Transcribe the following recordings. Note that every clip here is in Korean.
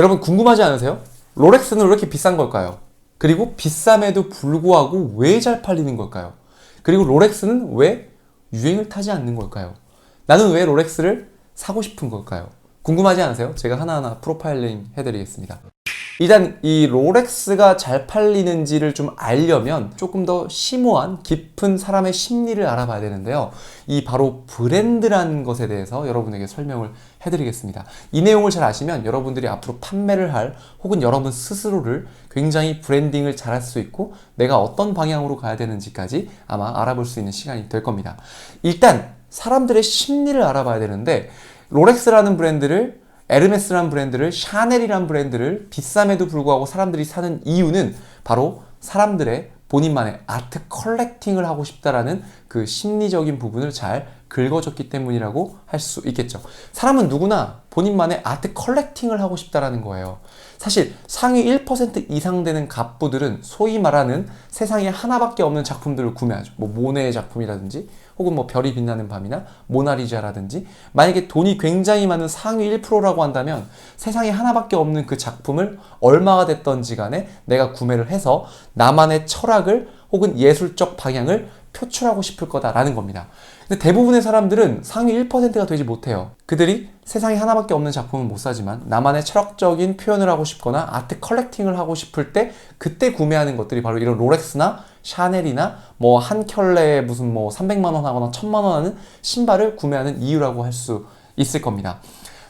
여러분 궁금하지 않으세요? 롤렉스는 왜 이렇게 비싼 걸까요? 그리고 비쌈에도 불구하고 왜 잘 팔리는 걸까요? 그리고 롤렉스는 왜 유행을 타지 않는 걸까요? 나는 왜 롤렉스를 사고 싶은 걸까요? 궁금하지 않으세요? 제가 하나하나 프로파일링 해드리겠습니다. 일단 이 롤렉스가 잘 팔리는지를 좀 알려면 조금 더 심오한 깊은 사람의 심리를 알아봐야 되는데요. 이 바로 브랜드라는 것에 대해서 여러분에게 설명을 해드리겠습니다. 이 내용을 잘 아시면 여러분들이 앞으로 판매를 할 혹은 여러분 스스로를 굉장히 브랜딩을 잘 할 수 있고 내가 어떤 방향으로 가야 되는지까지 아마 알아볼 수 있는 시간이 될 겁니다. 일단 사람들의 심리를 알아봐야 되는데 롤렉스라는 브랜드를 에르메스라는 브랜드를 샤넬이라는 브랜드를 비쌈에도 불구하고 사람들이 사는 이유는 바로 사람들의 본인만의 아트 컬렉팅을 하고 싶다라는 그 심리적인 부분을 잘 긁어줬기 때문이라고 할 수 있겠죠. 사람은 누구나 본인만의 아트 컬렉팅을 하고 싶다라는 거예요. 사실 상위 1% 이상 되는 갑부들은 소위 말하는 세상에 하나밖에 없는 작품들을 구매하죠. 뭐 모네의 작품이라든지 혹은 뭐 별이 빛나는 밤이나 모나리자라든지 만약에 돈이 굉장히 많은 상위 1%라고 한다면 세상에 하나밖에 없는 그 작품을 얼마가 됐던지 간에 내가 구매를 해서 나만의 철학을 혹은 예술적 방향을 표출하고 싶을 거다라는 겁니다. 근데 대부분의 사람들은 상위 1%가 되지 못해요. 그들이 세상에 하나밖에 없는 작품은 못 사지만 나만의 철학적인 표현을 하고 싶거나 아트 컬렉팅을 하고 싶을 때 그때 구매하는 것들이 바로 이런 롤렉스나 샤넬이나 뭐 한 켤레에 무슨 뭐 300만 원 하거나 1000만 원 하는 신발을 구매하는 이유라고 할 수 있을 겁니다.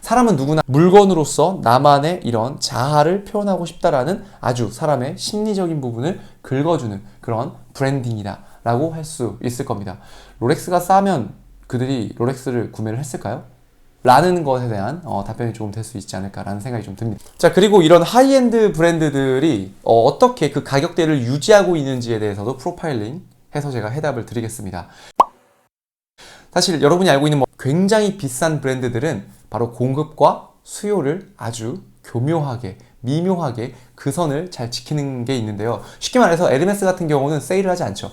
사람은 누구나 물건으로서 나만의 이런 자아를 표현하고 싶다라는 아주 사람의 심리적인 부분을 긁어주는 그런 브랜딩이다. 라고 할 수 있을 겁니다. 롤렉스가 싸면 그들이 롤렉스를 구매를 했을까요? 라는 것에 대한 어, 답변이 조금 될 수 있지 않을까라는 생각이 좀 듭니다. 자, 그리고 이런 하이엔드 브랜드들이 어, 떻게그 가격대를 유지하고 있는지에 대해서도 프로파일링 해서 제가 해답을 드리겠습니다. 사실 여러분이 알고 있는 뭐 굉장히 비싼 브랜드들은 바로 공급과 수요를 아주 교묘하게 미묘하게 그 선을 잘 지키는 게 있는데요. 쉽게 말해서 에르메스 같은 경우는 세일을 하지 않죠.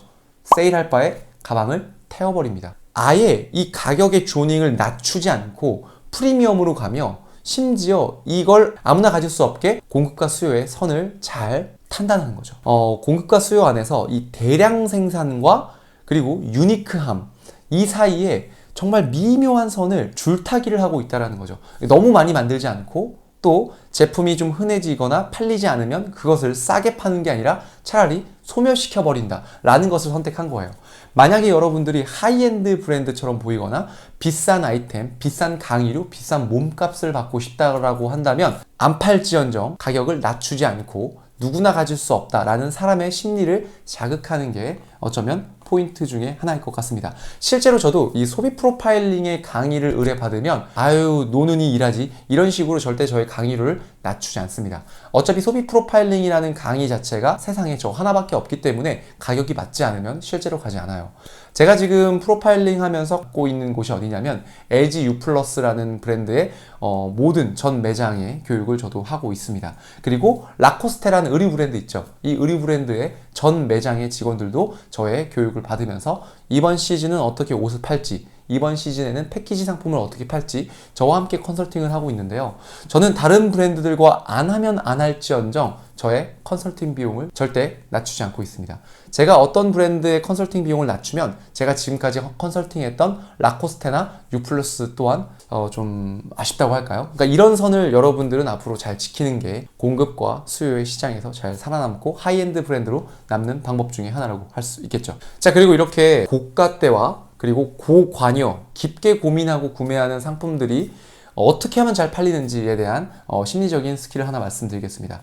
세일할 바에 가방을 태워버립니다. 아예 이 가격의 조닝을 낮추지 않고 프리미엄으로 가며 심지어 이걸 아무나 가질 수 없게 공급과 수요의 선을 잘 판단하는 거죠. 어, 공급과 수요 안에서 이 대량 생산과 그리고 유니크함 이 사이에 정말 미묘한 선을 줄타기를 하고 있다는 거죠. 너무 많이 만들지 않고 또 제품이 좀 흔해지거나 팔리지 않으면 그것을 싸게 파는 게 아니라 차라리 소멸시켜 버린다 라는 것을 선택한 거예요. 만약에 여러분들이 하이엔드 브랜드처럼 보이거나 비싼 아이템, 비싼 강의료, 비싼 몸값을 받고 싶다라고 한다면 안 팔지언정 가격을 낮추지 않고 누구나 가질 수 없다라는 사람의 심리를 자극하는 게 어쩌면 포인트 중에 하나일 것 같습니다. 실제로 저도 이 소비 프로파일링의 강의를 의뢰받으면 아유 노는이 일하지 이런 식으로 절대 저의 강의료를 낮추지 않습니다. 어차피 소비 프로파일링이라는 강의 자체가 세상에 저 하나밖에 없기 때문에 가격이 맞지 않으면 실제로 가지 않아요. 제가 지금 프로파일링 하면서 갖고 있는 곳이 어디냐면 LG U 플러스라는 브랜드의 어, 모든 전 매장의 교육을 저도 하고 있습니다. 그리고 라코스테라는 의류 브랜드 있죠. 이 의류 브랜드의 전 매장의 직원들도 저의 교육을 받으면서 이번 시즌은 어떻게 옷을 팔지 이번 시즌에는 패키지 상품을 어떻게 팔지 저와 함께 컨설팅을 하고 있는데요. 저는 다른 브랜드들과 안 하면 안 할지언정 저의 컨설팅 비용을 절대 낮추지 않고 있습니다. 제가 어떤 브랜드의 컨설팅 비용을 낮추면 제가 지금까지 컨설팅했던 라코스테나 유플러스 또한 어, 좀 아쉽다고 할까요? 그러니까 이런 선을 여러분들은 앞으로 잘 지키는 게 공급과 수요의 시장에서 잘 살아남고 하이엔드 브랜드로 남는 방법 중에 하나라고 할 수 있겠죠. 자, 그리고 이렇게 고가대와 그리고 고관여, 깊게 고민하고 구매하는 상품들이 어떻게 하면 잘 팔리는지에 대한 어, 심리적인 스킬을 하나 말씀드리겠습니다.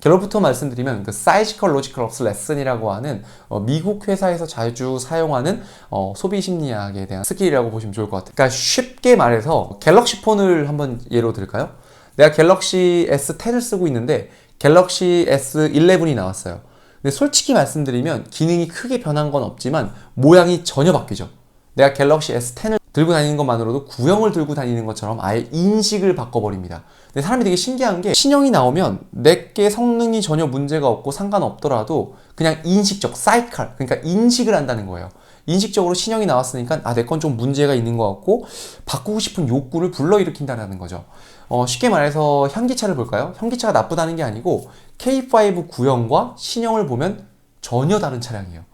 결론부터 말씀드리면 그 사이지컬 로지컬 업스 레슨이라고 하는 어, 미국 회사에서 자주 사용하는 어, 소비 심리학에 대한 스킬이라고 보시면 좋을 것 같아요. 그러니까 쉽게 말해서 갤럭시 폰을 한번 예로 들까요? 내가 갤럭시 S10을 쓰고 있는데 갤럭시 S11이 나왔어요. 근데 솔직히 말씀드리면 기능이 크게 변한 건 없지만 모양이 전혀 바뀌죠. 내가 갤럭시 S10을 들고 다니는 것만으로도 구형을 들고 다니는 것처럼 아예 인식을 바꿔버립니다. 근데 사람이 되게 신기한 게 신형이 나오면 내게 성능이 전혀 문제가 없고 상관없더라도 그냥 인식적, 사이칼, 그러니까 인식을 한다는 거예요. 인식적으로 신형이 나왔으니까 아, 내 건 좀 문제가 있는 것 같고 바꾸고 싶은 욕구를 불러일으킨다는 거죠. 어, 쉽게 말해서 현기차를 볼까요? 현기차가 나쁘다는 게 아니고 K5 구형과 신형을 보면 전혀 다른 차량이에요.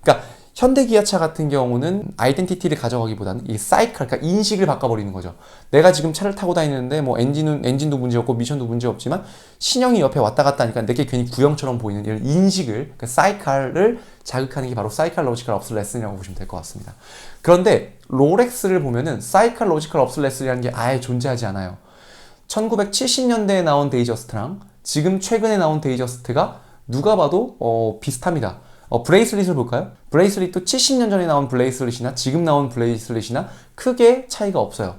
그러니까 현대 기아차 같은 경우는 아이덴티티를 가져가기보다는 이 사이클, 그러니까 인식을 바꿔버리는 거죠. 내가 지금 차를 타고 다니는데 뭐 엔진은 엔진도 문제 없고 미션도 문제 없지만 신형이 옆에 왔다 갔다 하니까 내게 괜히 구형처럼 보이는 이런 인식을, 그러니까 사이클을 자극하는 게 바로 사이클 로지컬 업슬레슨이라고 보시면 될 것 같습니다. 그런데 롤렉스를 보면은 사이클 로지컬 업슬레슨이라는 게 아예 존재하지 않아요. 1970년대에 나온 데이저스트랑 지금 최근에 나온 데이저스트가 누가 봐도 어, 비슷합니다. 어, 브레이슬릿을 볼까요? 브레이슬릿도 70년 전에 나온 브레이슬릿이나 지금 나온 브레이슬릿이나 크게 차이가 없어요.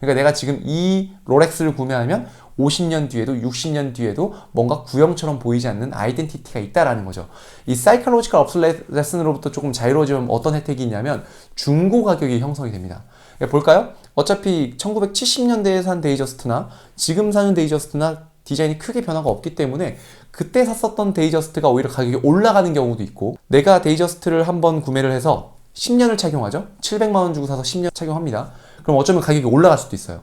그러니까 내가 지금 이 롤렉스를 구매하면 50년 뒤에도 60년 뒤에도 뭔가 구형처럼 보이지 않는 아이덴티티가 있다라는 거죠. 이 사이클로지컬 업슬레슨으로부터 조금 자유로워지면 어떤 혜택이 있냐면 중고 가격이 형성이 됩니다. 그러니까 볼까요? 어차피 1970년대에 산 데이저스트나 지금 사는 데이저스트나 디자인이 크게 변화가 없기 때문에 그때 샀었던 데이저스트가 오히려 가격이 올라가는 경우도 있고 내가 데이저스트를 한번 구매를 해서 10년을 착용하죠. 700만 원 주고 사서 10년 착용합니다. 그럼 어쩌면 가격이 올라갈 수도 있어요.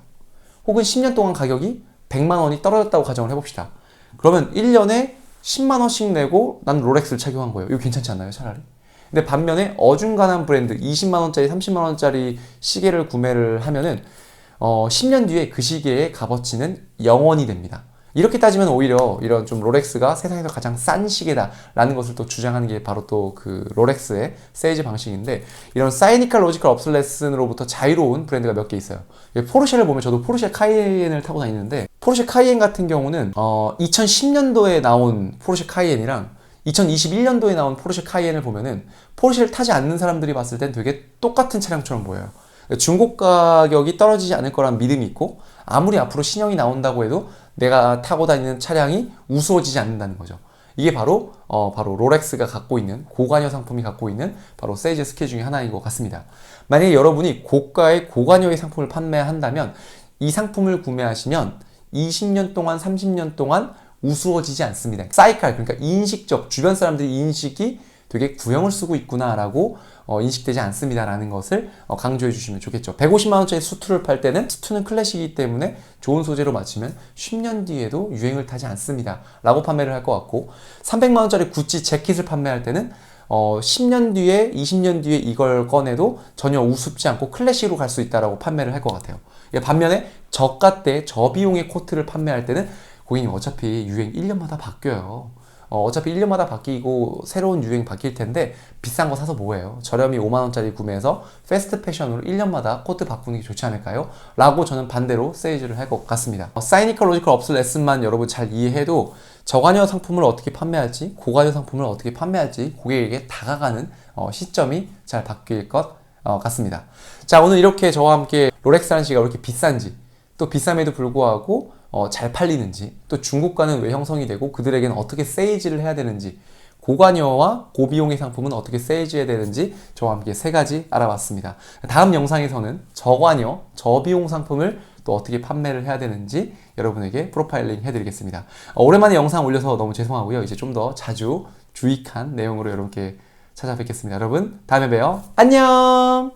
혹은 10년 동안 가격이 100만 원이 떨어졌다고 가정을 해봅시다. 그러면 1년에 10만 원씩 내고 난 롤렉스를 착용한 거예요. 이거 괜찮지 않나요, 차라리? 근데 반면에 어중간한 브랜드 20만 원짜리, 30만 원짜리 시계를 구매를 하면은 어, 10년 뒤에 그 시계의 값어치는 0원이 됩니다. 이렇게 따지면 오히려 이런 좀 롤렉스가 세상에서 가장 싼 시계다라는 것을 또 주장하는 게 바로 또 그 롤렉스의 세일즈 방식인데 이런 사이니컬 로지컬 업슬레슨으로부터 자유로운 브랜드가 몇 개 있어요. 포르쉐를 보면 저도 포르쉐 카이엔을 타고 다니는데 포르쉐 카이엔 같은 경우는 어 2010년도에 나온 포르쉐 카이엔이랑 2021년도에 나온 포르쉐 카이엔을 보면은 포르쉐를 타지 않는 사람들이 봤을 땐 되게 똑같은 차량처럼 보여요. 중고 가격이 떨어지지 않을 거란 믿음이 있고 아무리 앞으로 신형이 나온다고 해도 내가 타고 다니는 차량이 우스워지지 않는다는 거죠. 이게 바로 어 바로 롤렉스가 갖고 있는 고관여 상품이 갖고 있는 바로 세이즈 스킬 중에 하나인 것 같습니다. 만약에 여러분이 고가의 고관여의 상품을 판매한다면 이 상품을 구매하시면 20년 동안 30년 동안 우스워지지 않습니다. 사이클 그러니까 인식적 주변 사람들이 인식이 되게 구형을 쓰고 있구나라고 어, 인식되지 않습니다라는 것을 어, 강조해 주시면 좋겠죠. 150만 원짜리 수트를 팔 때는 수트는 클래식이기 때문에 좋은 소재로 맞추면 10년 뒤에도 유행을 타지 않습니다라고 판매를 할 것 같고 300만 원짜리 구찌 재킷을 판매할 때는 어, 10년 뒤에 20년 뒤에 이걸 꺼내도 전혀 우습지 않고 클래식으로 갈 수 있다라고 판매를 할 것 같아요. 예, 반면에 저가 때 저비용의 코트를 판매할 때는 고객님 어차피 유행 1년마다 바뀌어요. 어, 어차피 1년마다 바뀌고 새로운 유행 바뀔 텐데 비싼 거 사서 뭐해요? 저렴이 5만원짜리 구매해서 패스트 패션으로 1년마다 코트 바꾸는 게 좋지 않을까요? 라고 저는 반대로 세이즈를 할 것 같습니다. 어, 사이니컬 로지컬 업슬 레슨만 여러분 잘 이해해도 저관여 상품을 어떻게 판매할지 고관여 상품을 어떻게 판매할지 고객에게 다가가는 어, 시점이 잘 바뀔 것 어, 같습니다. 자 오늘 이렇게 저와 함께 롤렉스라는 시가 왜 이렇게 비싼지 또 비쌈에도 불구하고 어, 잘 팔리는지 또 중고가는 왜 형성이 되고 그들에게는 어떻게 세이지를 해야 되는지 고관여와 고비용의 상품은 어떻게 세이지해야 되는지 저와 함께 세 가지 알아봤습니다. 다음 영상에서는 저관여, 저비용 상품을 또 어떻게 판매를 해야 되는지 여러분에게 프로파일링 해드리겠습니다. 어, 오랜만에 영상 올려서 너무 죄송하고요. 이제 좀 더 자주 주익한 내용으로 여러분께 찾아뵙겠습니다. 여러분 다음에 봬요. 안녕!